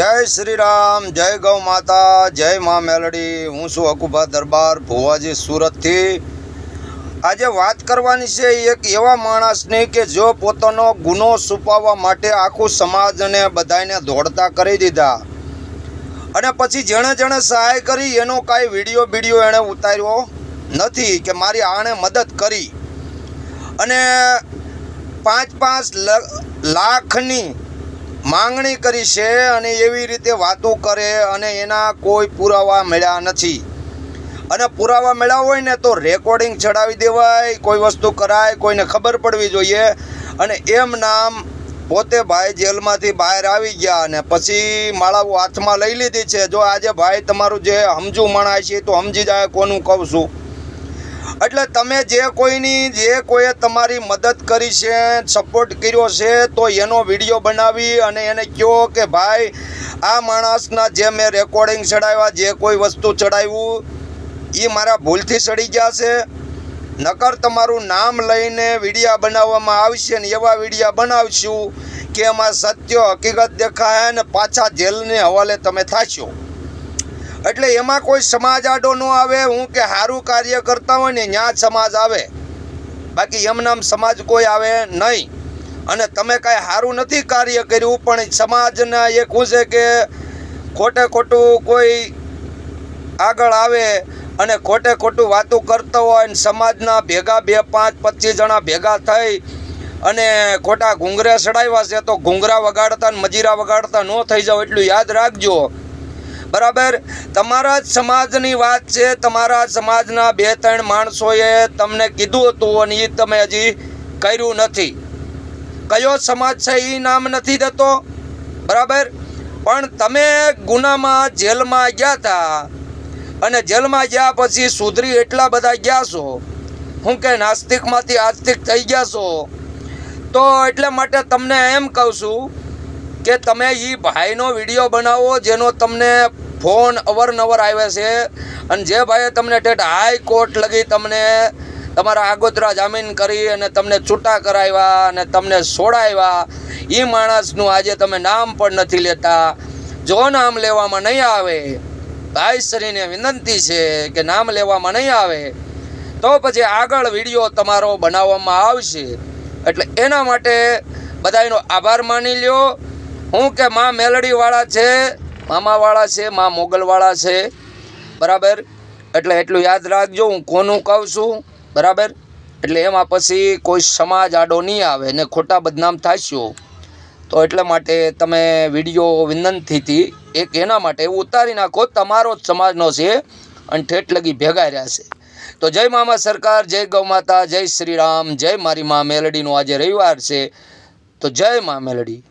જય શ્રી રામ, જય ગૌ માતા, જય મા મેલડી. હું છું અકુભા દરબાર, ભુવાજી સુરતથી. આજે વાત કરવાની છે એક એવા માણસની કે જો પોતાનો ગુનો છુપાવવા માટે આખું સમાજને બધાને દોડતા કરી દીધા. અને પછી જેણે જેણે સહાય કરી, એનો કાંઈ વીડિયો બીડીયો એણે ઉતાર્યો નથી કે મારી આણે મદદ કરી. અને પાંચ પાંચ લાખની માંગણી કરી છે અને એવી રીતે વાતો કરે અને એના કોઈ પુરાવા મળ્યા નથી. અને પુરાવા મળ્યા હોય ને તો રેકોર્ડિંગ ચડાવી દેવાય, કોઈ વસ્તુ કરાય, કોઈને ખબર પડવી જોઈએ. અને એમ નામ પોતે ભાઈ જેલમાંથી બહાર આવી ગયા અને પછી માળાઓ હાથમાં લઈ લીધી છે. જો આજે ભાઈ તમારું જે સમજુ મણાય છે તો સમજી જાય, કોનું કહું છું. એટલે તમે જે કોઈની, જે કોઈએ તમારી મદદ કરી છે સપોર્ટ કર્યો છે, તો એનો વીડિયો બનાવી અને એને કહો કે ભાઈ, આ માણસના જે મેં રેકોર્ડિંગ ચડાવ્યા, જે કોઈ વસ્તુ ચડાવ્યું એ મારા ભૂલથી ચડી ગયા છે. નકર તમારું નામ લઈને વિડીયા બનાવવામાં આવશે ને એવા વિડીયા બનાવશું કે એમાં સત્ય, હકીકત દેખાય ને પાછા જેલને હવાલે તમે થાશો. એટલે એમાં કોઈ સમાજ આડો ન આવે, હું કે સારું કાર્ય કરતા હોય ને ત્યાં જ સમાજ આવે. બાકી એમનામ સમાજ કોઈ આવે નહીં. અને તમે કાંઈ સારું નથી કાર્ય કર્યું, પણ સમાજના શું છે કે ખોટે ખોટું કોઈ આગળ આવે અને ખોટે ખોટું વાતું કરતો હોય ને સમાજના ભેગા બે, પાંચ, પચીસ જણા ભેગા થઈ અને ખોટા ઘૂંઘરા ચડાવ્યા છે, તો ઘૂંઘરા વગાડતા ને મજીરા વગાડતા ન થઈ જાવ એટલું યાદ રાખજો. બરાબર? તમારા જ સમાજની વાત છે, તમારા સમાજના બે ત્રણ માણસોએ તમને કીધું હતું અને એ તમે હજી કર્યું નથી. કયો સમાજ છે એ નામ નથી દેતો? બરાબર? પણ તમે ગુનામાં જેલમાં ગયા હતા અને જેલમાં ગયા પછી સુધરી એટલા બધા ગયા છો. હું કે નાસ્તિકમાંથી આસ્તિક થઈ ગયા છો. તો એટલે માટે તમને એમ કહું છું કે તમે એ ભાઈનો વીડિયો બનાવો જેનો તમને ફોન અવરનવર આવે છે. અને જે ભાઈએ તમને ઠેઠ હાઈકોર્ટ લગી તમને તમારા આગોતરા જામીન કરી અને તમને છૂટા કરાવ્યા અને તમને છોડાવ્યા એ માણસનું આજે તમે નામ પણ નથી લેતા. જો નામ લેવામાં નહીં આવે ભાઈશ્રીને વિનંતી છે કે નામ લેવામાં નહીં આવે, તો પછી આગળ વીડિયો તમારો બનાવવામાં આવશે. એટલે એના માટે બધાનો આભાર માની લ્યો. હું કે માં મેલડીવાળા છે, મામાવાળા છે, માં મોગલવાળા છે. બરાબર? એટલે એટલું યાદ રાખજો, હું કોનું કહું છું? બરાબર? એટલે એમાં પછી કોઈ સમાજ આડો નહીં આવે ને ખોટા બદનામ થશો તો એટલા માટે તમે વીડિયો વિનંતીથી એક એના માટે ઉતારી નાખો, તમારો જ સમાજનો છે અને ઠેઠ લગી ભેગા રહ્યા છે. તો જય મામા સરકાર, જય ગૌ માતા, જય શ્રી રામ, જય મારી મા મેલડીનો આજે રવિવાર છે. તો જય મા મેલડી.